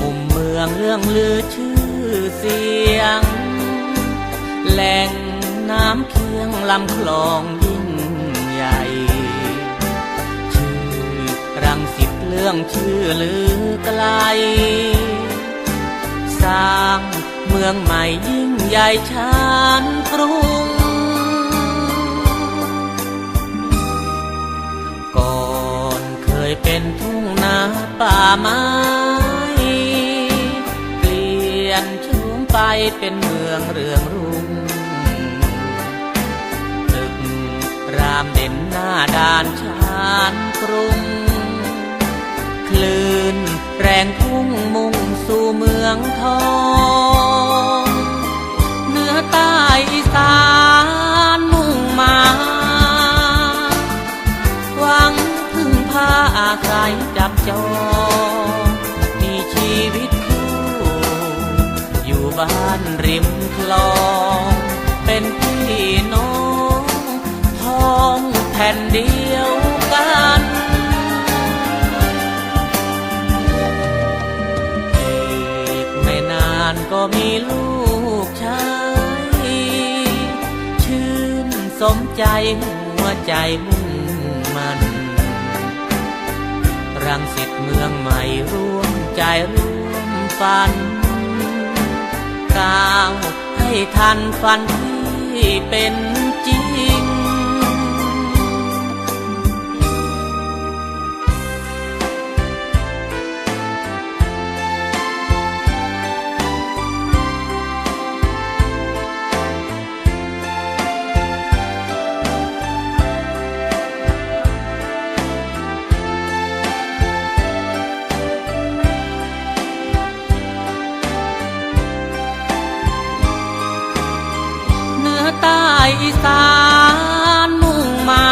มุมเมืองเรื่องลือชื่อเสียง แหล่งน้ำเคียงลำคลองยิ่งใหญ่ ชื่อรังสิตเรื่องชื่อลือไกล สร้างเมืองใหม่ยิ่งใหญ่ชานกรุ นาป่าไม้เปลี่ยนโฉมไปเป็นเมืองเรืองรุ่งตึกรามเด่นหน้าด่านชานกรุง คลื่นแรงพุ่งมุ่งสู่เมืองทองเหนือใต้อีสานมุ่งมา หวังพึ่งพาอาศัย ริมคลอง เป็นพี่น้องท้องแผ่นเดียวกันอีกไม่นานก็มีลูกชายชื่นสมใจหัวใจมุ่งมันรังสิตเมืองใหม่ร่วมใจร่วมฝัน ก้าวให้ทันฝันที่เป็นจริง อีสานมุ่งมา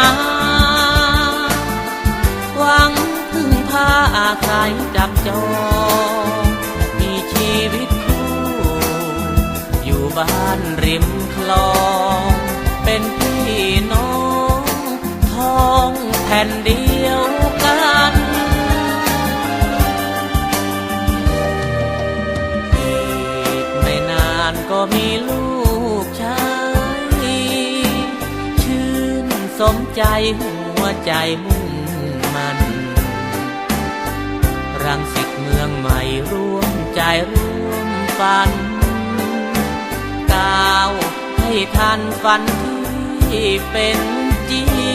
หวังพึ่งพาอาศัยจับจองมีชีวิตคู่ อยู่บ้านริมคลอง สมใจหัวใจมุ่งมันรังสิตเมืองใหม่ร่วมใจร่วมฝันก้าวให้ทันฝันที่เป็นจริง